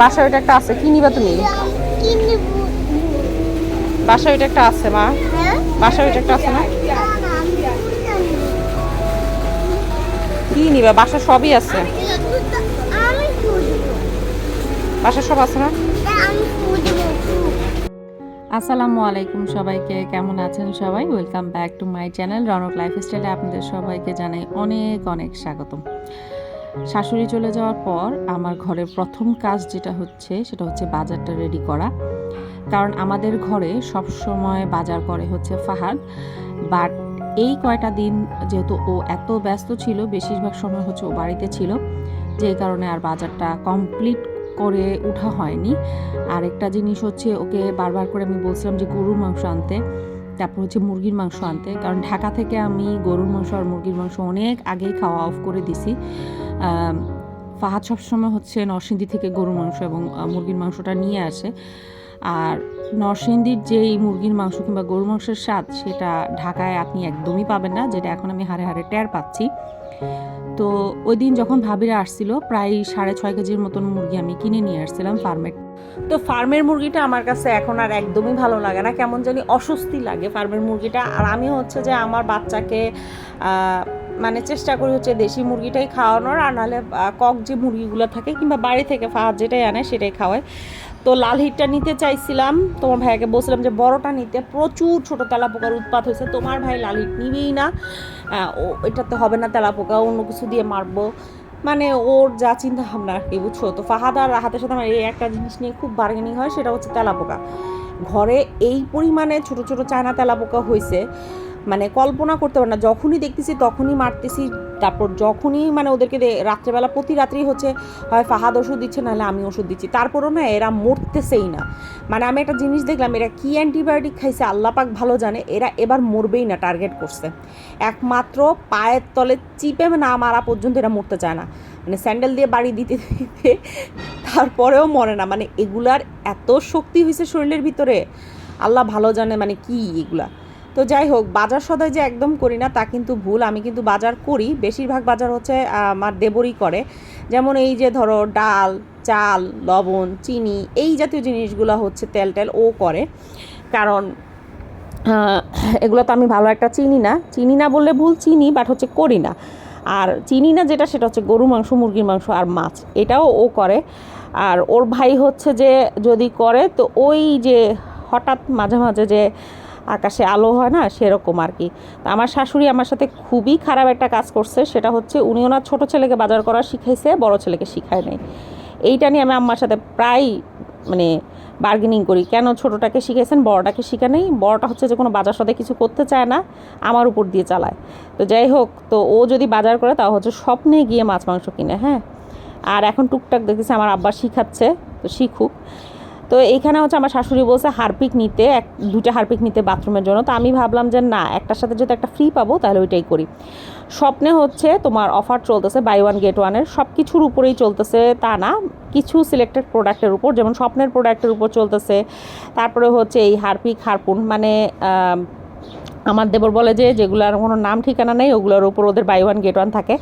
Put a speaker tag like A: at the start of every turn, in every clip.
A: বাসায় ওইটা একটা আছে, কি নিবা তুমি? বাসায় ওইটা একটা আছে, মা। বাসায় ওইটা একটা আছে না? কি নিবা? বাসা সবই আছে। বাসা সব আছে না?
B: আসসালামু আলাইকুম সবাইকে, কেমন আছেন সবাই? Welcome back to my channel Ronak লাইফস্টাইলে আপনাদের সবাইকে জানাই অনেক অনেক স্বাগতম। শাশুড়ি চলে যাওয়ার পর আমার ঘরের প্রথম কাজ যেটা হচ্ছে, সেটা হচ্ছে বাজারটা রেডি করা। কারণ আমাদের ঘরে সব সময় বাজার করে হচ্ছে ফাহাদ। বাট এই কয়টা দিন যেহেতু ও এত ব্যস্ত ছিল, বেশিরভাগ সময় হচ্ছে ও বাড়িতে ছিল, যে কারণে আর বাজারটা কমপ্লিট করে উঠা হয়নি। আরেকটা জিনিস হচ্ছে, ওকে বারবার করে আমি বলছিলাম যে গরুর মাংস আনতে। তারপর হচ্ছে মুরগির মাংস আনতে। কারণ ঢাকা থেকে আমি গরুর মাংস আর মুরগির মাংস অনেক আগেই খাওয়া অফ করে দিছি। ফাহাদ সবসময় হচ্ছে নরসিংদী থেকে গরুর মাংস এবং মুরগির মাংসটা নিয়ে আসে। আর নরসিংদীর যেই মুরগির মাংস কিংবা গরুর মাংসের স্বাদ, সেটা ঢাকায় আপনি একদমই পাবেন না, যেটা এখন আমি হারে হারে টের পাচ্ছি। তো ওই দিন যখন ভাবিরা আসছিল, প্রায় সাড়ে ছয় কেজির মতন মুরগি আমি কিনে নিয়ে আসছিলাম ফার্মের
A: তো ফার্মের মুরগিটা আমার কাছে এখন আর একদমই ভালো লাগে না। কেমন জানি অস্বস্তি লাগে ফার্মের মুরগিটা। আর আমি হচ্ছে যে আমার বাচ্চাকে মানে চেষ্টা করি হচ্ছে দেশি মুরগিটাই খাওয়ানোর। আর নাহলে কক যে মুরগিগুলো থাকে কিংবা বাড়ি থেকে ফাহাদ যেটাই আনে সেটাই খাওয়ায়। তো লাল হিটটা নিতে চাইছিলাম। তোমার ভাইয়াকে বলছিলাম যে বড়টা নিতে। প্রচুর ছোট তেলা পোকার উৎপাত হয়েছে। তোমার ভাই লাল হিট নিবেই না। এটাতে হবে না তেলা পোকা, অন্য কিছু দিয়ে মারবো। মানে ওর যা চিন্তা ভাবনা আর কি, বুঝছ? তো ফাহাদ আর রাহাতের সাথে আমার এই একটা জিনিস নিয়ে খুব বার্গেনিং হয়, সেটা হচ্ছে তেলাপোকা। ঘরে এই পরিমাণে ছোট ছোট চায়না তেলাপোকা হয়েছে মানে কল্পনা করতে পারে না, যখনই দেখতেছি তখনই মারতেছি, তারপর যখনই মানে ওদেরকে রাত্রেবেলা প্রতি রাত্রেই হচ্ছে, হয় ফাহাদ ওষুধ দিচ্ছে, নাহলে আমি ওষুধ দিচ্ছি। তারপরও না এরা মরতেছেই না। মানে আমি একটা জিনিস দেখলাম, এরা কি অ্যান্টিবায়োটিক খাইছে আল্লাপাক ভালো জানে, এরা এবার মরবেই না টার্গেট করছে। একমাত্র পায়ের তলে চিপে না মারা পর্যন্ত এরা মরতে চায় না। মানে স্যান্ডেল দিয়ে বাড়ি দিতে দিতে তারপরেও মরে না। মানে এগুলার এত শক্তি হয়েছে শরীরের ভিতরে। আল্লাহ ভালো জানে মানে কি এগুলা। তো যাই হোক, বাজার সদাই যে একদম করি না, তা কিন্তু ভুল। আমি কিন্তু বাজার করি। বেশিরভাগ বাজার হচ্ছে আমার দেবরই করে। যেমন এই যে ধরো, ডাল, চাল, লবণ, চিনি, এই জাতীয় জিনিসগুলো হচ্ছে তেল টেল ও করে। কারণ এগুলো তো আমি ভালো একটা চিনি না। চিনি না বললে ভুল, চিনি বাট হচ্ছে করি না। আর চিনি না যেটা, সেটা হচ্ছে গরু মাংস, মুরগির মাংস আর মাছ। এটাও ও করে। আর ওর ভাই হচ্ছে যে যদি করে, তো ওই যে হঠাৎ মাঝে মাঝে যে আকাশে আলো হয় না, সেরকম আর কি। তো আমার শাশুড়ি আমার সাথে খুবই খারাপ একটা কাজ করছে, সেটা হচ্ছে উনি ওনার ছোটো ছেলেকে বাজার করা শিখাইছে, বড় ছেলেকে শিখায় নাই। এইটা নিয়ে আমি আম্মার সাথে প্রায় মানে বার্গেনিং করি, কেন ছোটোটাকে শিখেছেন বড়টাকে শিখে নেই? বড়টা হচ্ছে যে কোনো বাজার সাথে কিছু করতে চায় না, আমার উপর দিয়ে চালায়। তো যাই হোক, তো ও যদি বাজার করে তাও হচ্ছে স্বপ্নে গিয়ে মাছ, মাংস কিনে হ্যাঁ? আর এখন টুকটাক দেখতেছি আমার আব্বা শিখাচ্ছে, তো শিখুক। তো এইখানে হচ্ছে আমার শাশুড়ি বলছে, হারপিক নিতে, এক, দুইটা হারপিক নিতে বাথরুমের জন্য। তো আমি ভাবলাম যে, না, একটার সাথে যদি একটা ফ্রি পাবো, তাহলে ওইটাই করি। স্বপ্নে হচ্ছে তোমার অফার চলতেছে বাই ওয়ান গেট ওয়ানের সব কিছুর উপরেই চলতেছে তা না, কিছু সিলেক্টেড প্রোডাক্টের উপর, যেমন স্বপ্নের প্রোডাক্টের উপর চলতেছে। তারপরে হচ্ছে এই হারপিক, হারপুন মানে আমার দেবর বলে যে, যেগুলোর কোনো নাম ঠিকানা নেই, ওগুলোর উপর ওদের বাই ওয়ান গেট ওয়ান থাকে।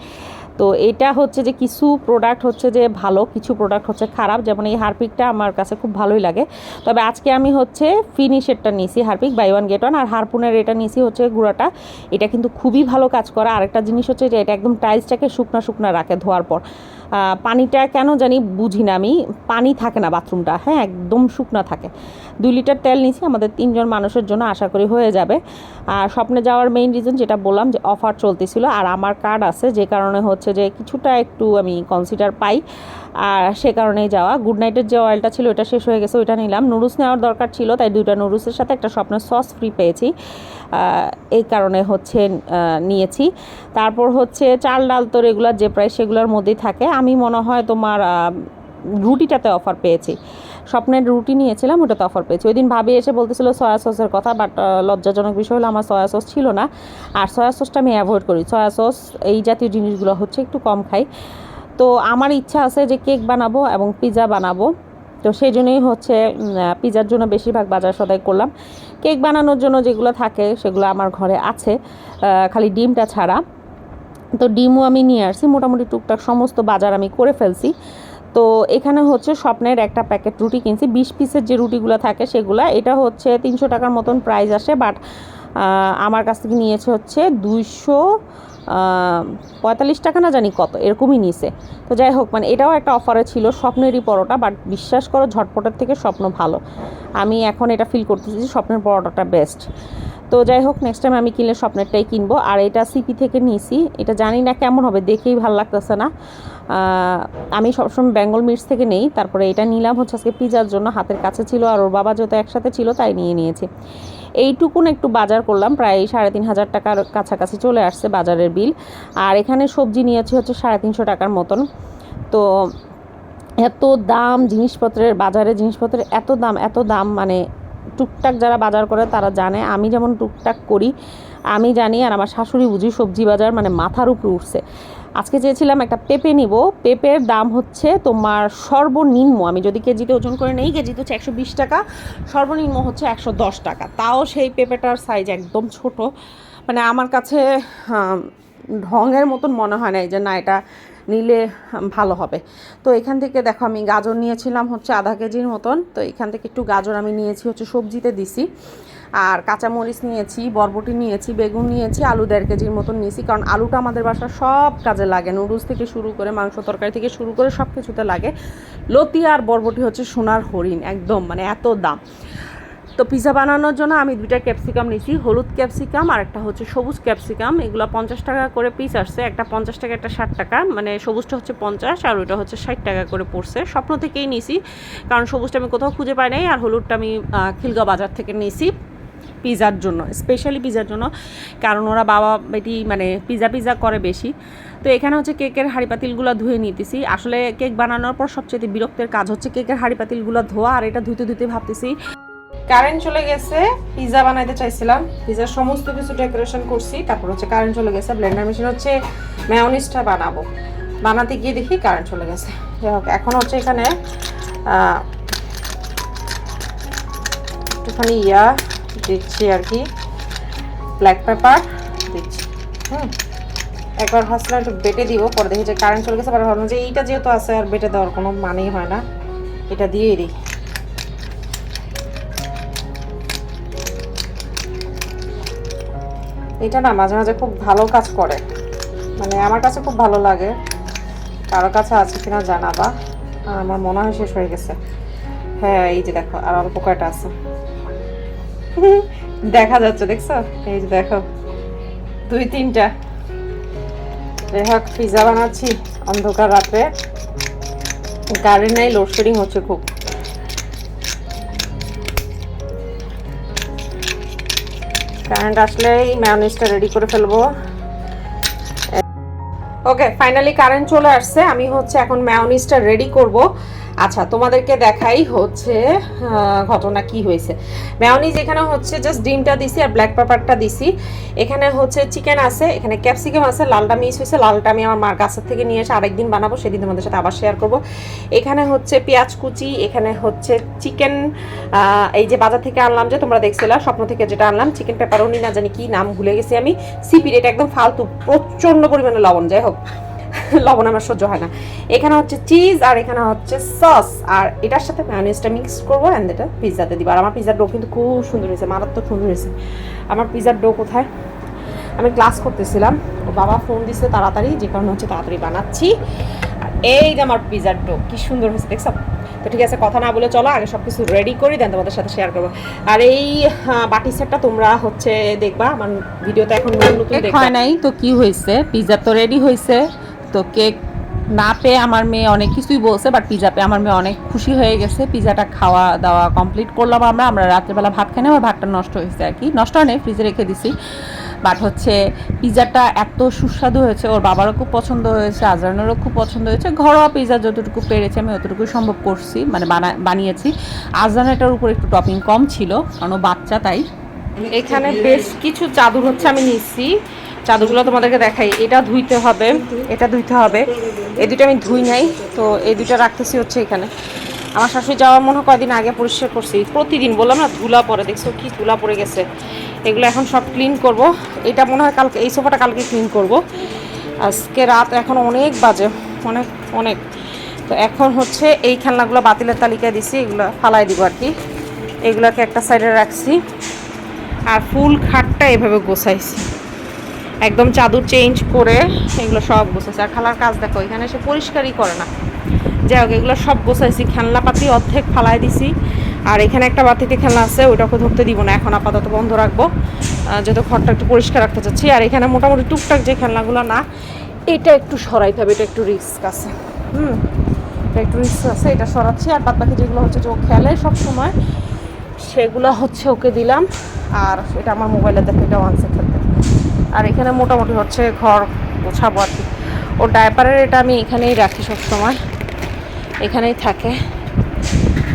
A: তো এটা হচ্ছে যে কিছু প্রোডাক্ট হচ্ছে যে ভালো, কিছু প্রোডাক্ট হচ্ছে খারাপ। যেমন এই হারপিকটা আমার কাছে খুব ভালোই লাগে। তবে আজকে আমি হচ্ছে ফিনিশেরটা নিয়েছি, Harpic buy one get one আর হারপুনের এটা নিয়েছি হচ্ছে গুঁড়াটা। এটা কিন্তু খুবই ভালো কাজ করে। আরেকটা জিনিস হচ্ছে যে এটা একদম টাইলসটাকে শুকনা শুকনা রাখে ধোয়ার পর। পানিটা কেন জানি বুঝি না আমি। পানি থাকে না বাথরুমটা হ্যাঁ একদম শুকনা থাকে। দুই লিটার তেল নিয়েছি, আমাদের তিনজন মানুষের জন্য আশা করি হয়ে যাবে। আর স্বপ্নে যাওয়ার মেইন রিজন যেটা বললাম যে অফার চলতেছিল, আর আমার কার্ড আছে, যে কারণে হচ্ছে যে কিছুটা একটু আমি কনসিডার পাই। আর সে কারণেই যাওয়া। গুড নাইটের যে অয়েলটা ছিল, ওটা শেষ হয়ে গেছে, ওইটা নিলাম। নুডলস নেওয়ার দরকার ছিল, তাই দুইটা নুডলসের সাথে একটা স্বপ্নের সস ফ্রি পেয়েছি। এই কারণে হচ্ছে নিয়েছি। তারপর হচ্ছে চাল ডাল তো রেগুলার যে প্রাইস সেগুলোর মধ্যেই থাকে। আমি মনে হয় তোমার রুটিটাতে অফার পেয়েছি। স্বপ্নের রুটি নিয়েছিলাম ওটাতে অফার পেয়েছি। ওই দিন ভাবি এসে বলতেছিল সয়া সসের কথা বাট লজ্জাজনক বিষয় হলো আমার সয়া সস ছিল না। আর সয়া সসটা আমি অ্যাভয়েড করি। সয়া সস এই জাতীয় জিনিসগুলো হচ্ছে একটু কম খাই। তো আমার ইচ্ছা আছে যে কেক বানাবো এবং পিৎজা বানাবো। তো সেই জন্যই হচ্ছে পিৎজার জন্য বেশিরভাগ বাজার সদাই করলাম। কেক বানানোর জন্য যেগুলো থাকে, সেগুলো আমার ঘরে আছে খালি ডিমটা ছাড়া। তো ডিমও আমি নিয়ে আসছি। মোটামুটি টুকটাক সমস্ত বাজার আমি করে ফেলছি। তো এখানে হচ্ছে স্বপ্নের একটা প্যাকেট রুটি কিনছি। বিশ পিসের যে রুটিগুলো থাকে সেগুলো, এটা হচ্ছে তিনশো টাকার মতন প্রাইস আসে বাট আমার কাছ থেকে নিয়েছে হচ্ছে দুইশো পঁয়তাল্লিশ টাকা না জানি কত, এরকমই নিছে। তো যাই হোক মানে এটাও একটা অফারে ছিল স্বপ্নেরই পরোটা বাট বিশ্বাস করো ঝটপটের থেকে স্বপ্ন ভালো। আমি এখন এটা ফিল করতেছি যে স্বপ্নের পরোটাটা বেস্ট তো যাই হোক নেক্সট টাইম আমি কিনলে স্বপ্নেরটাই কিনবো। আর এটা সিপি থেকে নিয়েছি। এটা জানি না কেমন হবে, দেখেই ভালো লাগতেছে না। আমি সবসময় বেঙ্গল মিটস থেকে নেই। তারপরে এটা নিলাম হচ্ছে আজকে পিজার জন্য। হাতের কাছে ছিল আর ওর বাবা যেহেতু একসাথে ছিল, তাই নিয়ে নিয়েছি। এইটুকুন একটু বাজার করলাম। প্রায় সাড়ে তিন হাজার টাকার কাছাকাছি চলে আসছে বাজারের বিল। আর এখানে সবজি নিয়েছি হচ্ছে সাড়ে তিনশো টাকার মতন। তো এত দাম, জিনিসপত্রের বাজারে জিনিসপত্রের এত দাম এত দাম মানে টুকটাক যারা বাজার করে তারা জানে। আমি যেমন টুকটাক করি, আমি জানি আর আমার শাশুড়ি বুঝি সবজি বাজার মানে মাথার উপরে উঠছে। আজকে চেয়েছিলাম একটা পেঁপে নিব। পেঁপের দাম হচ্ছে তোমার সর্বনিম্ন, আমি যদি কেজিতে ওজন করে নেই, কেজিতে হচ্ছে একশো বিশ টাকা, সর্বনিম্ন হচ্ছে একশো দশ টাকা। তাও সেই পেঁপেটার সাইজ একদম ছোট। মানে আমার কাছে ঢঙের মতন মনে হয় না, এই যে না, এটা নিলে ভালো হবে। তো এখান থেকে দেখো আমি গাজর নিয়েছিলাম হচ্ছে আধা কেজির মতন। তো এখান থেকে একটু গাজর আমি নিয়েছি হচ্ছে সবজিতে দিছি। আর কাঁচামরিচ নিয়েছি, বরবটি নিয়েছি, বেগুন নিয়েছি, আলু দেড় কেজির মতন নিয়েছি। কারণ আলুটা আমাদের বাসার সব কাজে লাগে। নুডলস থেকে শুরু করে, মাংস তরকারি থেকে শুরু করে সব কিছুতে লাগে। লতি আর বরবটি হচ্ছে সোনার হরিণ, একদম মানে এত দাম। তো পিৎজা বানানোর জন্য আমি দুইটা ক্যাপসিকাম নিয়েছি, হলুদ ক্যাপসিকাম আর একটা হচ্ছে সবুজ ক্যাপসিকাম এগুলো পঞ্চাশ টাকা করে পিস আসছে, একটা পঞ্চাশ টাকা, একটা ষাট টাকা। মানে সবুজটা হচ্ছে পঞ্চাশ আর ওইটা হচ্ছে ষাট টাকা করে পড়ছে। স্বপ্ন থেকেই নিয়েছি, কারণ সবুজটা আমি কোথাও খুঁজে পাই নাই আর হলুদটা আমি খিলগাঁও বাজার থেকে নিয়েছি পিজার জন্য স্পেশালি পিজার জন্য। কারণ ওরা বাবা বেটি মানে পিজা পিজা করে বেশি। তো এখানে হচ্ছে কেকের হাঁড়ি পাতিলগুলো ধুয়ে নিতেছি। আসলে কেক বানানোর পর সবচেয়ে বিরক্তের কাজ হচ্ছে কেকের হাঁড়ি পাতিলগুলো ধোয়া আর এটা ধুতে ধুতে ভাবতেছি কারেন্ট চলে গেছে পিজা বানাইতে চাইছিলাম। পিজার সমস্ত কিছু ডেকোরেশন করছি, তারপর হচ্ছে কারেন্ট চলে গেছে ব্লেন্ডার মেশিন হচ্ছে ম্যাওনিসটা বানাবো। বানাতে গিয়ে দেখি কারেন্ট চলে গেছে। যাই হোক, এখন হচ্ছে এখানে একটুখানি ইয়া দিচ্ছি আর কি ব্ল্যাক পেপার দিচ্ছি। হুম, একবার ভাবছিলাম একটু বেটে দিব, পরে দেখি যে কারেন্ট চলে গেছে পরে ভাবলাম যে এইটা যেহেতু আছে, আর বেটে দেওয়ার কোনো মানেই হয় না। এটা দিয়েই দিই। এটা না মাঝে মাঝে খুব ভালো কাজ করে। মানে আমার কাছে খুব ভালো লাগে। কারও কাছে আছে কিনা জানাবা। আমার মনে হয় শেষ হয়ে গেছে। হ্যাঁ এই যে দেখো, আর অল্প কয়টা আছে। দেখা যাচ্ছে, দেখছ? এই যে দেখো, দুই, তিনটা। যাই হোক পিজা বানাচ্ছি অন্ধকার রাতে গাড়ি নাই লোডশেডিং হচ্ছে খুব। কারেন্ট আসলেই ম্যানেজটা রেডি করে ফেলব। ওকে ফাইনালি কারেন্ট চলে আসছে। আমি হচ্ছে এখন ম্যাওনিজটা রেডি করব। আচ্ছা তোমাদেরকে দেখাই হচ্ছে ঘটনা কি হয়েছে। ম্যাওনিজ এখানে হচ্ছে জাস্ট ডিমটা দিছি আর ব্ল্যাক পেপারটা দিছি। এখানে হচ্ছে চিকেন আছে, এখানে ক্যাপসিকাম আছে, লালটা মিস হয়েছে, লালটা আমি আমার মার গাছের থেকে নিয়ে এসে আরেকদিন বানাবো, সেদিন তোমাদের সাথে আবার শেয়ার করব। এখানে হচ্ছে পেঁয়াজ কুচি, এখানে হচ্ছে চিকেন এই যে বাজার থেকে আনলাম যে তোমরা দেখছিলা, স্বপ্ন থেকে যেটা আনলাম চিকেন পেপারোনি না জানি কি নাম ভুলে গেছি আমি। সিপির এটা একদম ফালতু প্রচণ্ড পরিমাণে লবণ, যাই হোক। লবণ আমার সহ্য হয় না। এখানে হচ্ছে চিজ আর এখানে হচ্ছে সস আর এটার সাথে ম্যানেজটা মিক্স করব অ্যান্ড এটা পিৎজাতে দিব। আর আমার পিৎজার ডো কিন্তু খুব সুন্দর হয়েছে মারাত্মক সুন্দর হয়েছে। আমার পিৎজার ডো কোথায়? আমি ক্লাস করতেছিলাম। ও বাবা ফোন দিছে তাড়াতাড়ি যে কারণে হচ্ছে তাড়াতাড়ি বানাচ্ছি। আর এই যে আমার পিৎজার ডো কি সুন্দর হয়েছে দেখছ? তো ঠিক আছে কথা না বলে চলো আগে সব কিছু রেডি করি দেন তোমাদের সাথে শেয়ার করব। আর এই বাটি সেটটা তোমরা হচ্ছে দেখবা। আমার ভিডিওতে এখন নতুন নতুন
B: হয় নাই তো কি হয়েছে? পিৎজা তো রেডি হয়েছে। তো কেক না পেয়ে আমার মেয়ে অনেক কিছুই বলছে বাট পিৎজা পেয়ে আমার মেয়ে অনেক খুশি হয়ে গেছে। পিৎজাটা খাওয়া দাওয়া কমপ্লিট করলাম আমরা আমরা রাত্রেবেলা ভাত খাই না আমার ভাতটা নষ্ট হয়েছে আর কি। নষ্ট হয় নাই ফ্রিজে রেখে দিছি। বাট হচ্ছে পিৎজাটা এত সুস্বাদু হয়েছে, ওর বাবারও খুব পছন্দ হয়েছে আজরানেরও খুব পছন্দ হয়েছে। ঘরোয়া পিৎজা যতটুকু পেরেছি আমি অতটুকু সম্ভব করছি মানে বানা, বানিয়েছি। আজরানেটার উপর একটু টপিং কম ছিল, কারণ বাচ্চা তাই।
A: এখানে বেশ কিছু চাদর হচ্ছে আমি নিচ্ছি চাদরগুলো তোমাদেরকে দেখাই। এটা ধুইতে হবে। এটা ধুইতে হবে। এই দুটো আমি ধুই নাই, তো এই দুটো রাখতেছি হচ্ছে এখানে। আমার শাশুড়ি যাওয়ার মনে হয় কয়দিন আগে পরিষ্কার করছি। প্রতিদিন বললাম না, ধুলা পরে। দেখছ কি ধুলা পড়ে গেছে। এগুলো এখন সব ক্লিন করব। এটা মনে হয় কালকে এই সোফাটা কালকে ক্লিন করব। আজকে রাত এখন অনেক বাজে। অনেক অনেক।
B: তো এখন হচ্ছে এই খেলনাগুলো বাতিলের তালিকায় দিছি। এগুলো ফালাই দিব আর কি। এগুলোকে একটা সাইডে রাখছি। আর ফুল খাটটা এভাবে গোছাইছি। একদম চাদর চেঞ্জ করে এগুলো সব গোছাইছি। আর খালার কাজ দেখো, এখানে সে পরিষ্কারই করে না। যাই হোক, এগুলো সব গোছাইছি, খেলনা পাতি অর্ধেক ফালাই দিছি। আর এখানে একটা বাতিতে খেলনা আছে, ওইটাকে ধরতে দিব না, এখন আপাতত বন্ধ রাখব। যেহেতু ঘরটা একটু পরিষ্কার রাখতে চাচ্ছি। আর এখানে মোটামুটি টুকটাক যে খেলনাগুলো না, এটা একটু সরাইতে হবে, এটা একটু রিস্ক আছে। হুম, এটা একটু রিস্ক আছে, এটা সরাচ্ছি। আর বাদ বাকি যেগুলো হচ্ছে যে ও খেলে সব সময়, সেগুলো হচ্ছে ওকে দিলাম। আর এটা আমার মোবাইলে দেখে, এটা ওয়ান খেলতে আর এখানে মোটামুটি হচ্ছে ঘর গোছাবো আর কি। ওর ডায়পারের এটা আমি এখানেই রাখি সব সময় এখানেই থাকে।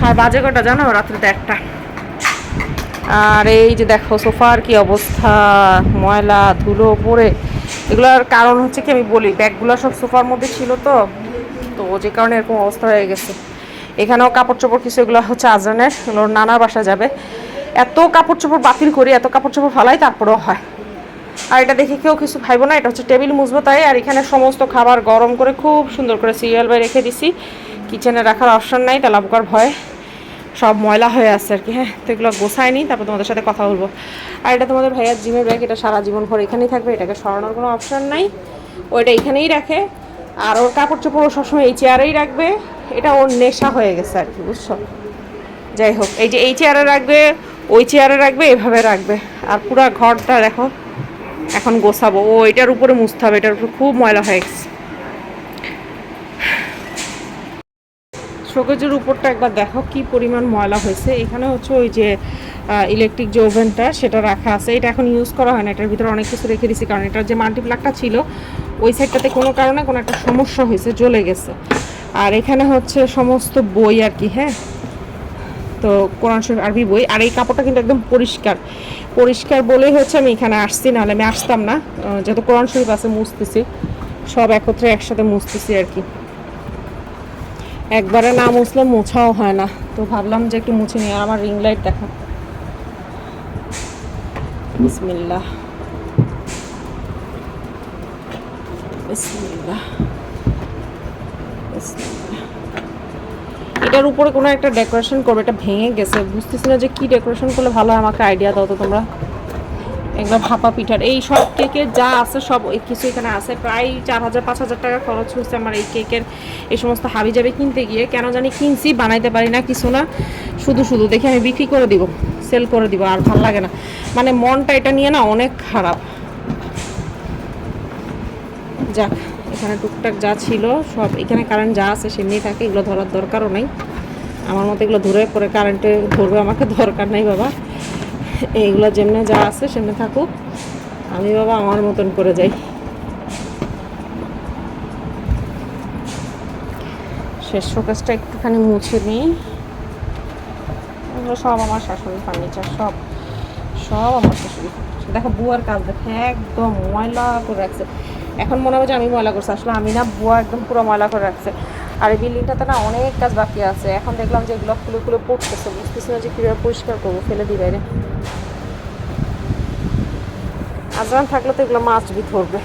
B: আর বাজে কটা জানো? রাত্রে একটা। আর এই যে দেখো সোফার কি অবস্থা? ময়লা ধুলো পড়ে। এগুলোর কারণ হচ্ছে কি আমি বলি ব্যাগগুলো সব সোফার মধ্যে ছিল তো। তো যে কারণে এরকম অবস্থা হয়ে গেছে। এখানেও কাপড় চোপড় কিছু এগুলো হচ্ছে আজানের। ওর নানার বাসা যাবে। এত কাপড় চোপড় বাতিল করি এত কাপড় চোপড় ফালাই তারপরেও হয়। আর এটা দেখে কেউ কিছু ভাইবো না, এটা হচ্ছে টেবিল মুছবো তাই। আর এখানে সমস্ত খাবার গরম করে খুব সুন্দর করে সিরিয়াল বাই রেখে দিছি। কিচেনে রাখার অপশন নাই তেলাপোকার ভয়। সব ময়লা হয়ে আছে আর কি হ্যাঁ তো এগুলো গোছায় নি, তারপর তোমাদের সাথে কথা বলব। আর এটা তোমাদের ভাইয়ার জিমের ব্যাগ এটা সারা জীবন ভর এখানেই থাকবে, এটাকে সরানোর কোনো অপশন নাই। ওইটা এখানেই রাখে। আর ওর কাপড় চোপড় সবসময় এই চেয়ারেই রাখবে। এটা ওর নেশা হয়ে গেছে আর কি, বুঝছ? যাই হোক, এই যে এই চেয়ারে রাখবে, ওই চেয়ারে রাখবে, এভাবে রাখবে। আর পুরা ঘরটা দেখো এখন গোছাবো। ও, এটার উপরে মুছতে হবে, এটার উপরে খুব ময়লা হয়ে গেছে। শোকেজের উপরটা একবার দেখো কি পরিমাণ ময়লা হয়েছে। এখানে হচ্ছে ওই যে ইলেকট্রিক যে ওভেনটা সেটা রাখা আছে। এটা এখন ইউজ করা হয় না, এটার ভিতরে অনেক কিছু রেখে দিছি কারণ এটার যে মাল্টিপ্লাকটা ছিল, ওই সাইডটাতে কোনো কারণে কোনো একটা সমস্যা হয়েছে, জ্বলে গেছে। আর এখানে হচ্ছে সমস্ত বই আর কি হ্যাঁ? তো কোরআন শরীফ আরবি বই। আর এই কাপড়টা কিন্তু একদম পরিষ্কার। পরিষ্কার বলেই হচ্ছে আমি এখানে আসছি, নাহলে আমি আসতাম না। যেহেতু কোরআন শরীফ আছে, মুছতেছি। সব একত্রে একসাথে মুছতেছি আর কি। একবারে না মুছলে মোছাও হয় না। তো ভাবলাম যে একটু মুছে নিই আমার রিং লাইট দেখা। বিসমিল্লাহ। বিসমিল্লাহ। এটার উপরে কোনো একটা ডেকোরেশন করবে, এটা ভেঙে গেছে। বুঝতেছি না যে কি ডেকোরেশন করলে ভালো হয়, আমাকে আইডিয়া দাও তো তোমরা। একদম ভাপা পিঠার। এই সব কেকের যা আছে সব কিছু এখানে আছে। প্রায় চার হাজার, পাঁচ হাজার টাকা খরচ হয়েছে আমার এই কেকের এই সমস্ত হাবি যাবে কিনতে গিয়ে। কেন জানি কিনছি, বানাইতে পারি না কিছু না। শুধু শুধু দেখে আমি বিক্রি করে দিব সেল করে দিব, আর ভালো লাগে না। মানে মনটা এটা নিয়ে না অনেক খারাপ। যাক। এখানে টুকটাক যা ছিল সব, এখানে কারেন্ট যা আছে সেমনি থাকে, এগুলো ধরার দরকারও নেই। আমার মতো এগুলো ধরে পরে কারেন্টে ধরবে, আমাকে দরকার নাই বাবা। এইগুলো যেমনি যা আছে সেমনি থাকুক। আমি বাবা আমার মতন করে যাই। শেষ শোকেসটা একটুখানি মুছে নিই। এগুলো সব আমার শাশুড়ির ফার্নিচার সব সব আমার শাশুড়ি। দেখো, বুয়ার কাজ দেখে একদম ময়লা করে রাখছে। এখন মনে হবে যে আমি ময়লা করছি। আসলে আমি না বুয়া একদম পুরো ময়লা করে রাখছে। আর এই বিল্ডিংটাতে না অনেক কাজ বাকি আছে। এখন দেখলাম যে এগুলো খুলে খুলে পড়তেছে। বুঝতেছি না যে কীভাবে পরিষ্কার করব। ফেলে দিই বাইরে। আজরান থাকলে তো এগুলো মাছ বি ধরবে।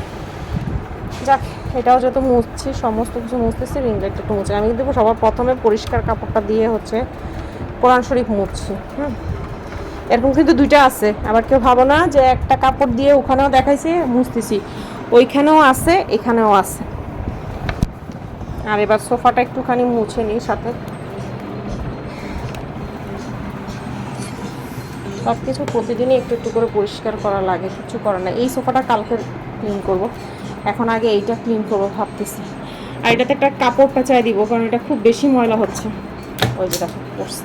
B: যাক, এটাও যত মুছছি, সমস্ত কিছু মুছতেছি রিং লাইট একটু মুছে। আমি কিন্তু সবার প্রথমে পরিষ্কার কাপড়টা দিয়ে হচ্ছে কোরআন শরীফ মুছছি, হুম। এরকম কিন্তু দুইটা আছে। আবার কেউ ভাবো না যে একটা কাপড় দিয়ে ওখানেও দেখাইছি, মুছতেছি। ওইখানেও আছে, এখানেও আছে। আর এবার সোফাটা একটুখানি মুছে নিই সাথে। সব কিছু প্রতিদিনই একটু একটু করে পরিষ্কার করা লাগে, কিছু করার না এই সোফাটা কালকে ক্লিন করব। এখন আগে এইটা ক্লিন করব ভাবতেছি। আর এটাতে একটা কাপড় পেঁচায় দিব, কারণ এটা খুব বেশি ময়লা হচ্ছে। ওই যে দেখো, পড়ছে।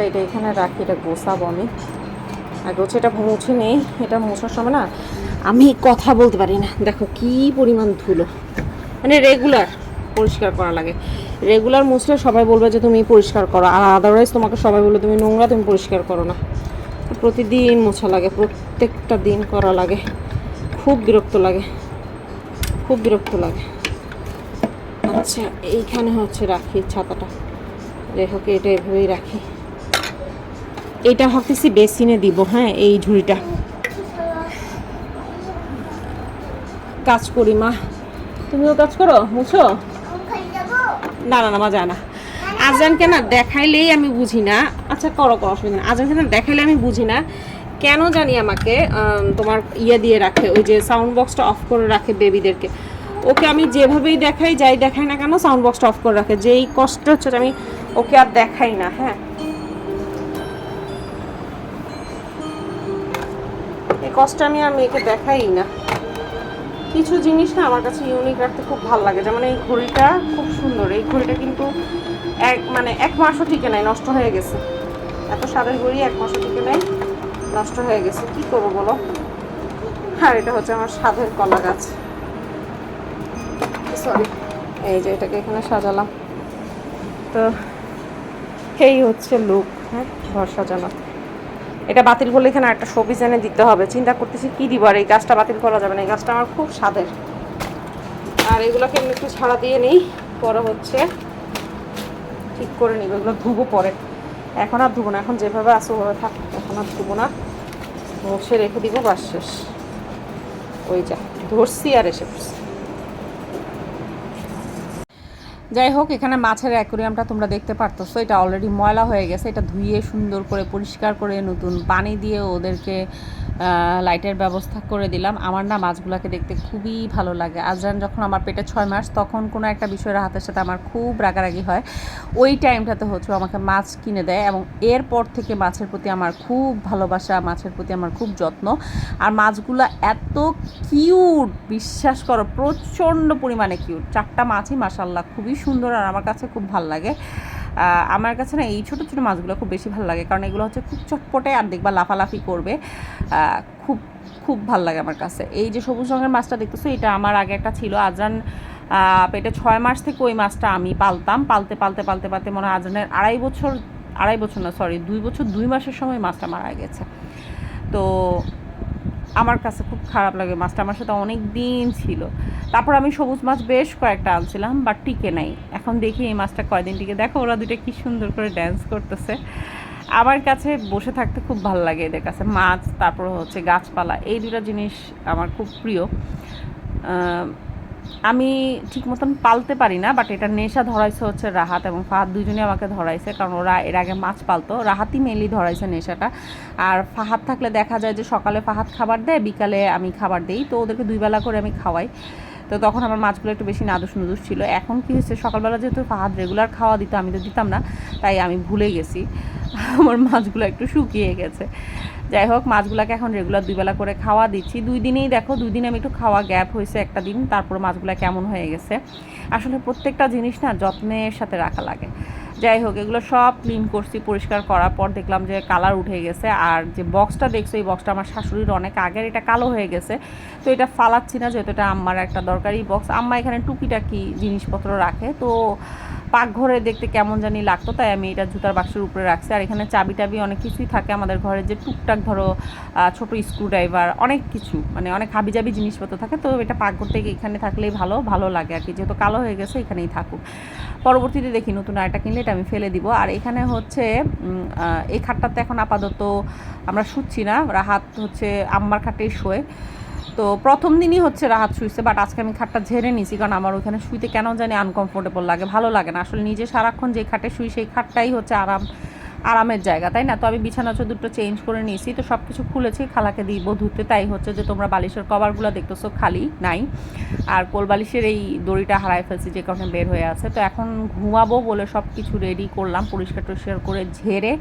B: তো এটা এখানে রাখি, এটা গোছাবো আমি। আগে হচ্ছে এটা মুছে নেই, এটা মোছার সময় না আমি কথা বলতে পারি না। দেখো কি পরিমাণ ধুলো। মানে রেগুলার পরিষ্কার করা লাগে। রেগুলার মুছলে সবাই বলবে যে তুমি পরিষ্কার করো, আর আদারওয়াইজ তোমাকে সবাই বলবে, তুমি নোংরা, তুমি পরিষ্কার করো না। প্রতিদিন মোছা লাগে, প্রত্যেকটা দিন করা লাগে। খুব বিরক্ত লাগে। খুব বিরক্ত লাগে। আচ্ছা এইখানে হচ্ছে রাখি ছাতাটা। রেখকে এটা এভাবেই রাখি। এটা ভাবতেছি বেসিনে দিব হ্যাঁ এই ঝুড়িটা।
A: কাজ করি, মা। তুমিও কাজ করো বুঝছ না না না, মা যায় না। আজানকে না দেখাইলেই আমি বুঝি না। আচ্ছা করো করো, অসুবিধা না আজানকে না দেখাইলে আমি বুঝি না। কেন জানি আমাকে তোমার ইয়ে দিয়ে রাখে, ওই যে সাউন্ড বক্সটা অফ করে রাখে বেবিদেরকে ওকে আমি যেভাবেই দেখাই, যাই দেখাই না কেন সাউন্ড বক্সটা অফ করে রাখে। যেই কষ্ট হচ্ছে, আমি ওকে আর দেখাই না হ্যাঁ। এই কষ্ট আমি আর মেয়েকে দেখাই না। কিছু জিনিস না আমার কাছে ইউনিক রাখতে খুব ভালো লাগে। যেমন এই ঘড়িটা খুব সুন্দর। এই ঘড়িটা কিন্তু এক মানে এক মাসও টিকে নাই, নষ্ট হয়ে গেছে। এত সাদের ঘড়ি এক মাসও টিকে নাই, নষ্ট হয়ে গেছে। কি করব বলো? আর এটা হচ্ছে আমার সাধের কলা গাছ। সরি এই যে এটাকে এখানে সাজালাম। তো, এই হচ্ছে লুক হ্যাঁ ঘর সাজানো। এটা বাতিল করলে এখানে একটা শোপিস এনে দিতে হবে। চিন্তা করতেছি, কি দিব আর এই গাছটা বাতিল করা যাবে না? এই গাছটা আমার খুব স্বাদের। আর এগুলোকে আমি একটু ছাড়া দিয়ে নিই, পরে হচ্ছে ঠিক করে নিব। এগুলো ধুবো পরে। এখন আর ধুবো না, এখন যেভাবে আসো ওভাবে থাক, এখন আর ধুবো না। ঘষে রেখে দিব, বাস শেষ। ওই যা, ধরছি আর এসে পড়ছি। যাই হোক এখানে মাছের অ্যাকোরিয়ামটা তোমরা দেখতে পারতেছো। এটা অলরেডি ময়লা হয়ে গেছে। এটা ধুয়ে সুন্দর করে, পরিষ্কার করে, নতুন পানি দিয়ে ওদেরকে লাইটের ব্যবস্থা করে দিলাম। আমার না মাছগুলোকে দেখতে খুবই ভালো লাগে। আজরান যখন আমার পেটে ছয় মাস, তখন কোনো একটা বিষয়ের হাতের সাথে আমার খুব রাগারাগি হয়। ওই টাইমটাতে হচ্ছে আমাকে মাছ কিনে দেয় এবং এরপর থেকে মাছের প্রতি আমার খুব ভালোবাসা, মাছের প্রতি আমার খুব যত্ন। আর মাছগুলো এত কিউট বিশ্বাস করো, প্রচণ্ড পরিমাণে কিউট চারটা মাছই মাসাল্লাহ খুবই সুন্দর আর আমার কাছে খুব ভালো লাগে। আমার কাছে না এই ছোটো ছোটো মাছগুলো খুব বেশি ভালো লাগে। কারণ এগুলো হচ্ছে খুব চটপটে আর দেখবা লাফালাফি করবে। খুব খুব ভালো লাগে আমার কাছে। এই যে সবুজ রঙের মাছটা দেখতেছো, এটা আমার আগে একটা ছিল। আজান পেটে ছয় মাস থেকে ওই মাছটা আমি পালতাম। পালতে পালতে পালতে পালতে মনে হয় আজানের আড়াই বছর আড়াই বছর না সরি দুই বছর, দুই মাসের সময় মাছটা মারা গেছে। তো আমার কাছে খুব খারাপ লাগে মাছটা, আমার সাথে অনেক দিন ছিল। তারপর আমি সবুজ মাছ বেশ কয়েকটা আনছিলাম বাট টিকে নাই। এখন দেখি এই মাছটা কয়দিন টিকে। দেখো ওরা দুইটা কি সুন্দর করে ড্যান্স করতেছে। আমার কাছে বসে থাকতে খুব ভালো লাগে এদের কাছে। মাছ, তারপর হচ্ছে গাছপালা, এই দুটো জিনিস আমার খুব প্রিয়। আমি ঠিক মতন পালতে পারি না বাট এটা নেশা ধরাইছে হচ্ছে রাহাত এবং ফাহাদ দুজনে আমাকে ধরাইছে, কারণ ওরা এর আগে মাছ পালতো। রাহাতই মেনলি ধরাইছে নেশাটা। আর ফাহাদ থাকলে দেখা যায় যে সকালে ফাহাদ খাবার দেয়, বিকালে আমি খাবার দিই। তো ওদেরকে দুইবেলা করে আমি খাওয়াই। তো তখন আমার মাছগুলো একটু বেশি নাদুস নুদুস ছিল। এখন কি হচ্ছে সকালবেলা যেহেতু ফাহাদ রেগুলার খাওয়া দিত, আমি তো দিতাম না, তাই আমি ভুলে গেছি। আমার মাছগুলো একটু শুকিয়ে গেছে। যাই হোক, মাছগুলোকে এখন রেগুলার দুই বেলা করে খাওয়া দিচ্ছি। দুই দিনেই দেখো, দুই দিনে আমি একটু খাওয়া গ্যাপ হয়েছে একটা দিন, তারপর মাছগুলো কেমন হয়ে গেছে। আসলে প্রত্যেকটা জিনিস না যত্নের সাথে রাখা লাগে। যাই হোক, এগুলো সব ক্লিন করছি, পরিষ্কার করার পর দেখলাম যে কালার উঠে গেছে। আর যে বক্সটা দেখছ, এই বক্সটা আমার শাশুড়ির অনেক আগের, এটা কালো হয়ে গেছে। তো এটা ফালাচ্ছি না, যেহেতু এটা আম্মার একটা দরকারি বক্স আম্মা এখানে টুকিটাকি জিনিসপত্র রাখে। তো পাকঘরে দেখতে কেমন জানি লাগতো, তাই আমি এটা জুতার বাক্সের উপরে রাখছি। আর এখানে চাবি টাবি অনেক কিছুই থাকে আমাদের ঘরে, যে টুকটাক ধরো ছোট স্ক্রু ড্রাইভার অনেক কিছু মানে অনেক হাবিজাবি জিনিসপত্র থাকে। তো এটা পাকঘর থেকে এখানে থাকলেই ভালো ভালো লাগে আর কি। যেহেতু কালো হয়ে গেছে, এখানেই থাকুক। পরবর্তীতে দেখি নতুন আরেকটা কিনলে এটা আমি ফেলে দিব। আর এখানে হচ্ছে এই খাটটাতে এখন আপাতত আমরা শুচ্ছি না। রাহাত হচ্ছে আম্মার খাটেই শোয়। তো প্রথম দিনই হচ্ছে রাহাত শুইছে বাট আজকে আমি খাটটা ঝেড়ে নিছি কারণ আমার ওইখানে শুইতে কেন জানি আনকমফোর্টেবল লাগে, ভালো লাগে না। আসলে নিজে সারাক্ষণ যে খাটে শুই, সেই খাটটাই হচ্ছে আরাম। আরামের জায়গা, তাই না? তো আমি বিছানা চদুরটা চেঞ্জ করে নিয়েছি, তো সব কিছু খুলেছি, খালাকে দিব, ধুতে, তাই হচ্ছে যে তোমরা বালিশের কভারগুলো দেখতেছো খালি নাই। আর কোল বালিশের এই দড়িটা হারাই ফেলছি, যে কারণে বের হয়ে আছে। তো এখন ঘুমাবো বলে সব কিছু রেডি করলাম, পরিষ্কার টরিষ্কার করে ঝেড়ে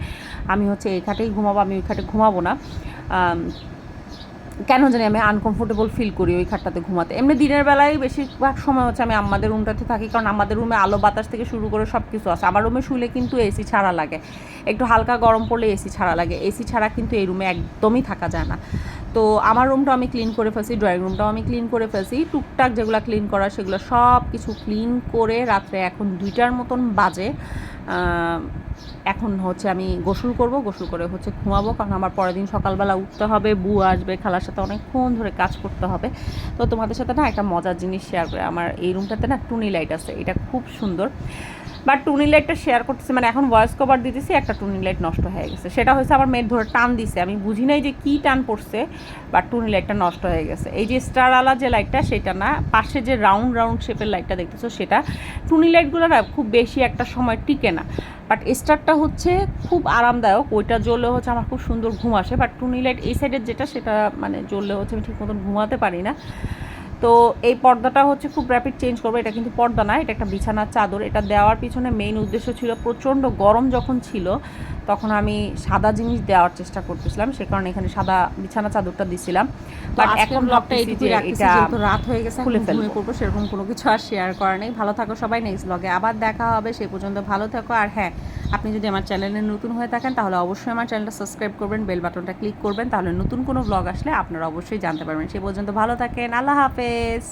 A: আমি হচ্ছে এই খাটেই ঘুমাবো, আমি ওই খাটে ঘুমাবো না। কেন জানি আমি আনকমফোর্টেবল ফিল করি ওই খাটটাতে ঘুমাতে। এমনি দিনের বেলায় বেশিরভাগ সময় হচ্ছে আমি আমাদের রুমটাতে থাকি, কারণ আমাদের রুমে আলো বাতাস থেকে শুরু করে সব কিছু আছে। আমার রুমে শুলে কিন্তু এসি ছাড়া লাগে। একটু হালকা গরম পড়লে এসি ছাড়া লাগে। এসি ছাড়া কিন্তু এই রুমে একদমই থাকা যায় না। তো আমার রুমটাও আমি ক্লিন করে ফেলছি ড্রয়িং রুমটাও আমি ক্লিন করে ফেলছি। টুকটাক যেগুলো ক্লিন করা সেগুলো সব কিছু ক্লিন করে রাত্রে এখন দুইটার মতন বাজে। এখন হচ্ছে আমি গোসল করব, গোসল করে হচ্ছে ঘুমাবো, কারণ আমার পরের দিন সকালবেলা উঠতে হবে বু আসবে, খেলার সাথে অনেকক্ষণ ধরে কাজ করতে হবে। তো তোমাদের সাথে না একটা মজার জিনিস শেয়ার করে, আমার এই রুমটাতে না টুনি লাইট আছে, এটা খুব সুন্দর। বাট টুনি লাইটটা শেয়ার করতেছি মানে এখন ভয়েস কভার দিতেছি, একটা টুনি লাইট নষ্ট হয়ে গেছে। সেটা হয়েছে আমার মেয়ের ধরে টান দিছে। আমি বুঝি নাই যে কী টান পড়ছে বাট টুনি লাইটটা নষ্ট হয়ে গেছে। এই যে স্টার আলা যে লাইটটা সেটা না, পাশে যে রাউন্ড রাউন্ড শেপের লাইটটা দেখতেছো, সেটা টুনি লাইটগুলো না খুব বেশি একটা সময় টিকে না। বাট স্টারটা হচ্ছে খুব আরামদায়ক, ওইটা জ্বললে হচ্ছে আমার খুব সুন্দর ঘুম আসে। বাট টুনি লাইট এই সাইডের যেটা, সেটা মানে জ্বললে হচ্ছে আমি ঠিক মতন ঘুমাতে পারি না। তো এই পর্দাটা হচ্ছে খুব র্যাপিড চেঞ্জ করব। এটা কিন্তু পর্দা না এটা একটা বিছানার চাদর। এটা দেওয়ার পিছনে মেইন উদ্দেশ্য ছিল প্রচণ্ড গরম যখন ছিল তখন আমি সাদা জিনিস দেওয়ার চেষ্টা করতেছিলাম। সে কারণে এখানে সাদা বিছানা চাদরটা দিছিলাম। বাট এখন ব্লগটা
B: এইটুকুই
A: এইটুকুই এটা
B: রাত হয়ে গেছে
A: খুলে ফেলব।
B: ঘুমিয়ে সেরকম কোনো কিছু আর শেয়ার করা নেই। ভালো থাকো সবাই নেক্সট ব্লগে আবার দেখা হবে সে পর্যন্ত ভালো থাকো। আর হ্যাঁ আপনি যদি আমার চ্যানেলে নতুন হয়ে থাকেন, তাহলে অবশ্যই আমার চ্যানেলটা সাবস্ক্রাইব করবেন, বেল বাটনটা ক্লিক করবেন, তাহলে নতুন কোনো ব্লগ আসলে আপনারা অবশ্যই জানতে পারবেন। সে পর্যন্ত ভালো থাকেন, আল্লাহ হাফেজ।